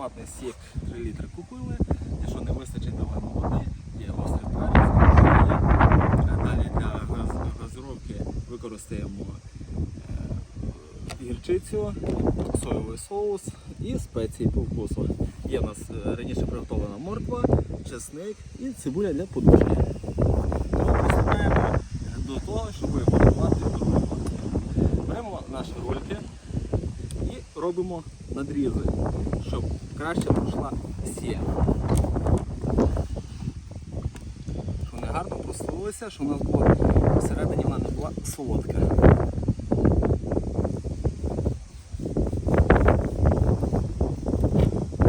Томатний сік 3 літри купили. Якщо не вистачить, додаємо води, є гострий перець. Далі для газ- газировки використаємо е, гірчицю, соєвий соус і спеції по вкусу. Є в нас е, раніше приготовлена морква, чесник і цибуля для подушки. Приступаємо до того, щоб маринувати другу Беремо наші рольки і робимо надрізи, щоб краще пройшла сіль. Щоб вони гарно прослилися, щоб у нас було всередині вона не була солодка.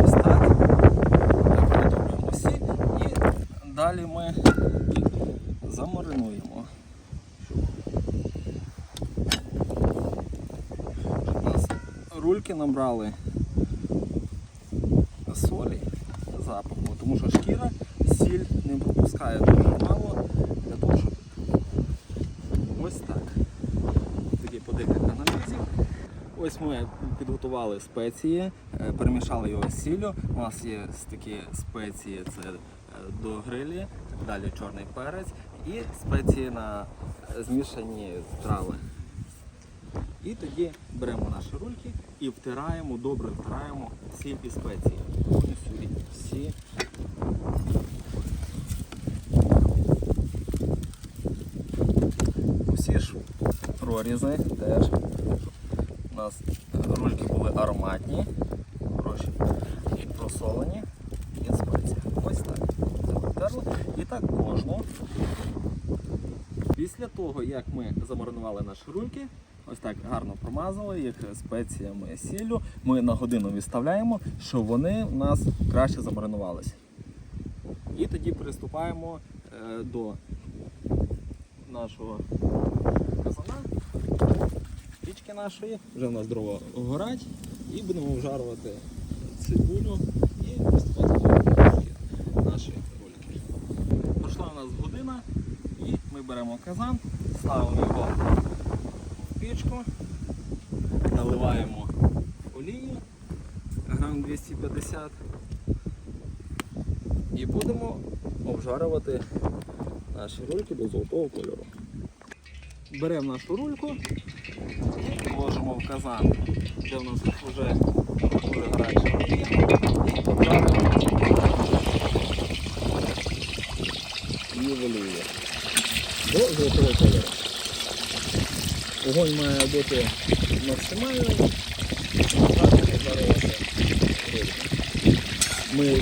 Ось так. Приготовлюємо сіль і далі ми замаринуємо. Рульки набрали тому що шкіра сіль не пропускає дуже мало для того, щоб ось так. Тоді по декілька. Ось ми підготували спеції, е, перемішали його з сіллю. У нас є такі спеції, це е, до грилі, далі чорний перець і спеції на е, змішані трави. І тоді беремо наші рульки і втираємо, добре втираємо сіль і спеції. Повністю всі. Усі ж прорізи теж. У нас рульки були ароматні, просолені і спеції. Ось так. І так кожну. Після того, як ми замаринували наші рульки, ось так гарно промазали їх спеціями сіллю, ми на годину відставляємо, щоб вони у нас краще замаринувалися. І тоді приступаємо е, до нашого казана, пічки нашої, вже у нас дрова горять, і будемо вжарувати цибулю і приступати до нашої рульки. Пройшла у нас година, і ми беремо казан, ставимо його в пічку, наливаємо олію грам 250 і будемо обжарювати наші рульки до золотого кольору. Беремо нашу рульку і ложимо в казан, де в нас вже дуже гаряча олія, і її в до золотого кольору. Огонь має бути рибу. Ми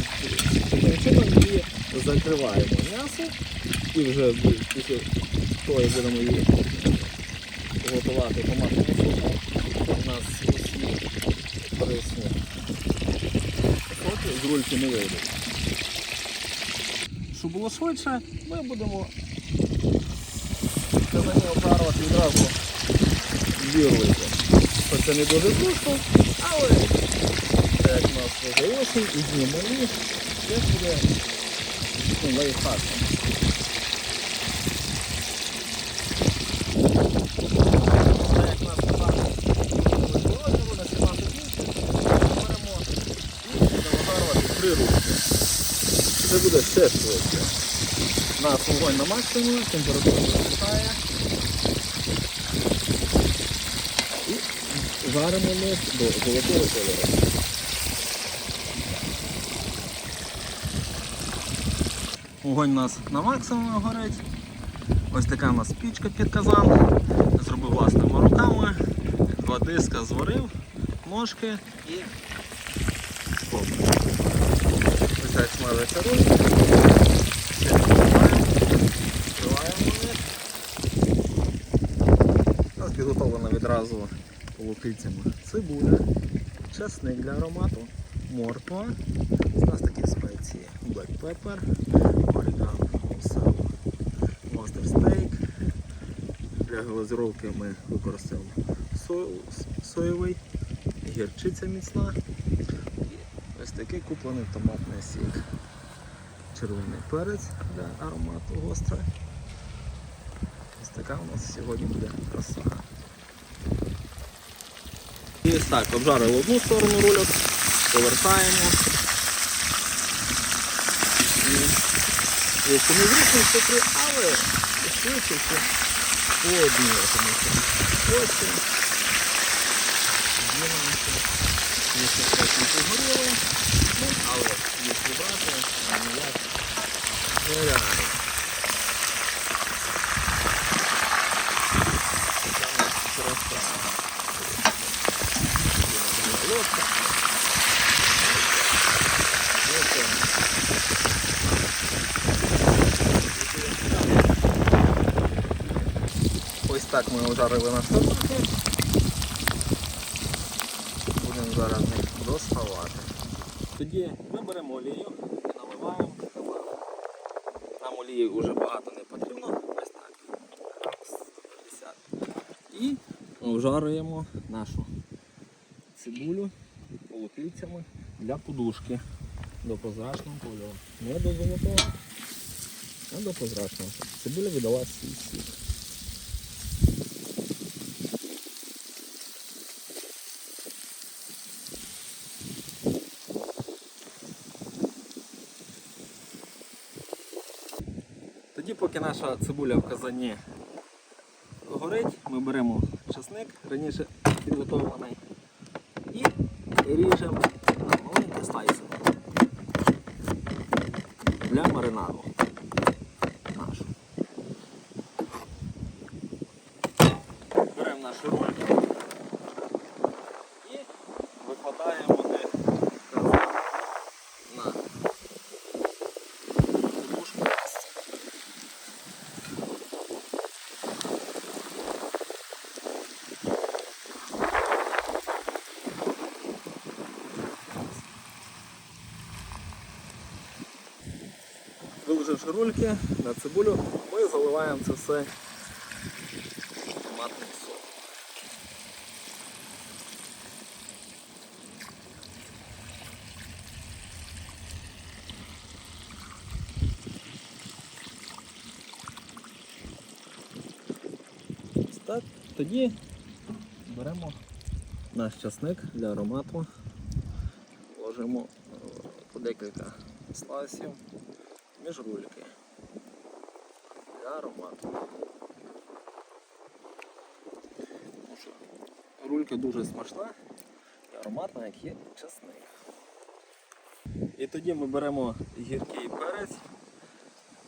чином її закриваємо м'ясо і вже після того, як будемо її готувати томатному соку, у нас усі корисні соки з рульки не вийдуть. Щоб було швидше, ми будемо казані обжарувати відразу дві рульки. Це не дуже зручно, але як нас осінь і малі, це буде ну, лайфхаком. Це як нас тепер розморозило на 17 днів, беремо і будемо вжарувати три рульки. Це буде ще швидше. На вогонь на максимум, температура зростає. І жаримо ми до золотого кольору. Огонь у нас на максимумі горить. Ось така у нас пічка під казан. Зробив власними руками. Два диска зварив, ножки і стоп. Ось так смажиться нас підготовлена відразу полукицями цибуля, чесник для аромату, морква. У нас такі спеції black pepper, орегано, сало, монстер стейк. Для глазировки ми використаємо соус соєвий, гірчиця міцна і ось такий куплений томатний сік. Червоний перець для аромату гостра. Ось така у нас сьогодні буде краса. І так, обжарили одну сторону рульок, повертаємо. Не зручно, то три, але швидше по одній, тому що щось не погоріло, ну, але якщо брати, ніяк нереально. Там просто лодка. Ось так ми ожарили наші руки. Будемо зараз їх доставати. Тоді ми беремо олію і наливаємо. Нам олії вже багато не потрібно. Ось так. 50. І обжарюємо нашу цибулю полукільцями для подушки до прозрачного кольору. Не до золотого, а до прозрачного. Цибуля віддала свій сік. Поки наша цибуля в казані горить, ми беремо часник, раніше підготовлений, і ріжемо на маленькі слайси для маринаду нашу. Беремо наші рольки і викладаємо них разом на подушку. Виложивши рульки на цибулю, ми заливаємо це все томатним соком. Так. Тоді беремо наш часник для аромату, ложимо е, по декілька слайсів між рульки для аромату. Тому що рулька дуже смачна і ароматна, як є чесник. І тоді ми беремо гіркий перець,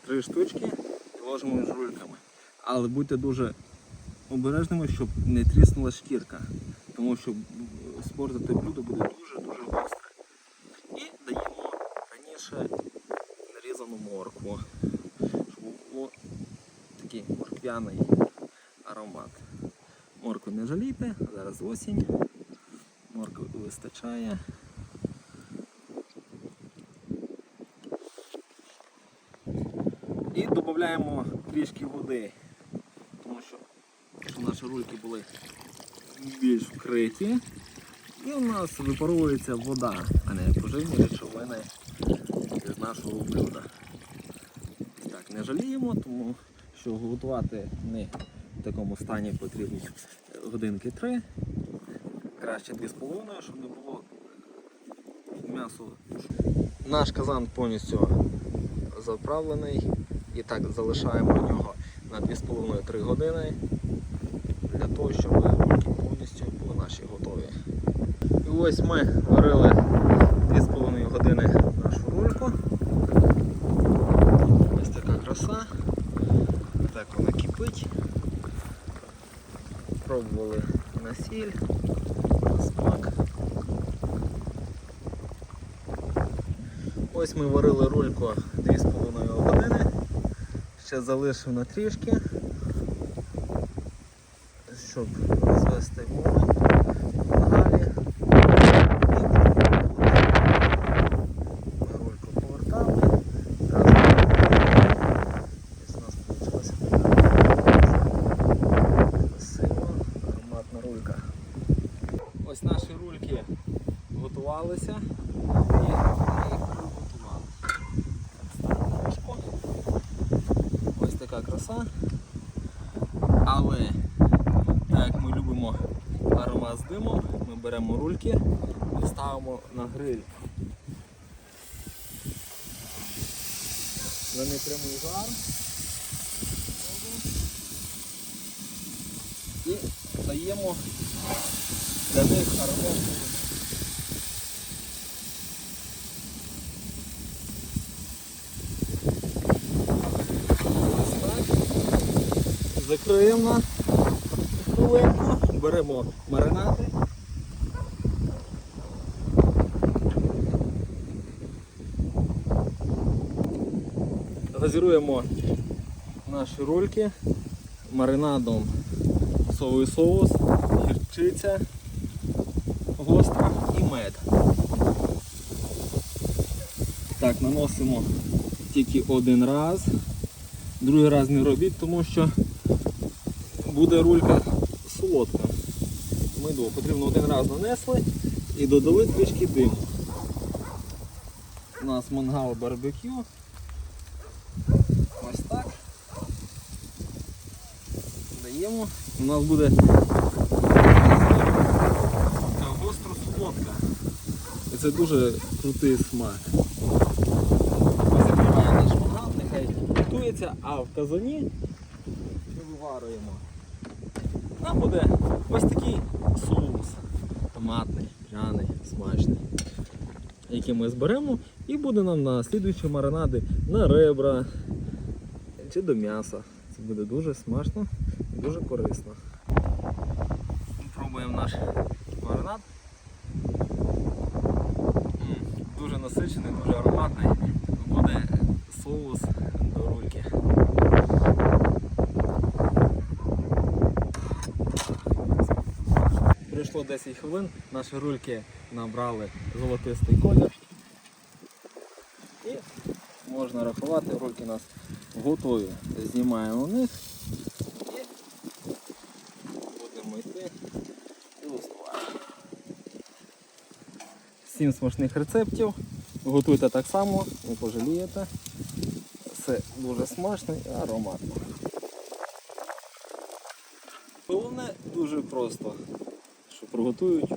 три штучки і ложимо між рульками. Але будьте дуже обережними, щоб не тріснула шкірка, тому що спортити блюдо буде дуже-дуже гостре. І даємо раніше нарізану моркву, щоб було такий морквяний аромат. Моркви не жалійте, зараз осінь, моркви вистачає. І додаємо трішки води, тому що наші рульки були більш вкриті. І у нас випаровується вода, а не поживні речовини з нашого блюда. Не жаліємо, тому що готувати не в такому стані потрібні годинки 3, краще 2,5, щоб не було м'ясо. Наш казан повністю заправлений і так залишаємо нього на 2,5-3 години для того, щоб повністю були наші готові. І ось ми варили 2,5 години нашу рульку. Ось така краса. Так вона кипить. Пробували на смак. Ось ми варили рульку 2,5 години. Ще залишив на трішки, щоб розвести вогонь. Далі. Ми рульку повертали. Зразу Ось у нас вийшла красива, ароматна рулька. Ось наші рульки готувалися і ми їх приготували. Так, ставимо ложку. Ось така краса. Але так як ми любимо аромат з димом, ми беремо рульки і ставимо на гриль. Вони прямий жар. І даємо для них аромат. Закриємо на хвилинку, беремо маринати. Газіруємо наші рульки маринадом соєвий соус, гірчиця гостра і мед. Так, наносимо тільки один раз. Другий раз не робіть, тому що буде рулька солодка. Меду потрібно один раз нанесли і додали трішки диму. У нас мангал барбекю. Ось так. Даємо. У нас буде гостро солодка. І це дуже крутий смак. Закриваємо наш мангал, нехай готується, а в казані виварюємо. Нам буде ось такий соус томатний, пряний, смачний, який ми зберемо і буде нам на слідуючі маринади на ребра чи до м'яса. Це буде дуже смачно і дуже корисно. Пробуємо наш маринад. Дуже насичений, дуже ароматний. Буде соус до рульки. Пройшло 10 хвилин, наші рульки набрали золотистий колір. І можна рахувати, рульки у нас готові. Знімаємо них і будемо йти і успіваємо. Всім смачних рецептів. Готуйте так само, не пожалієте. Все дуже смачно і ароматно. Головне дуже просто, що приготують.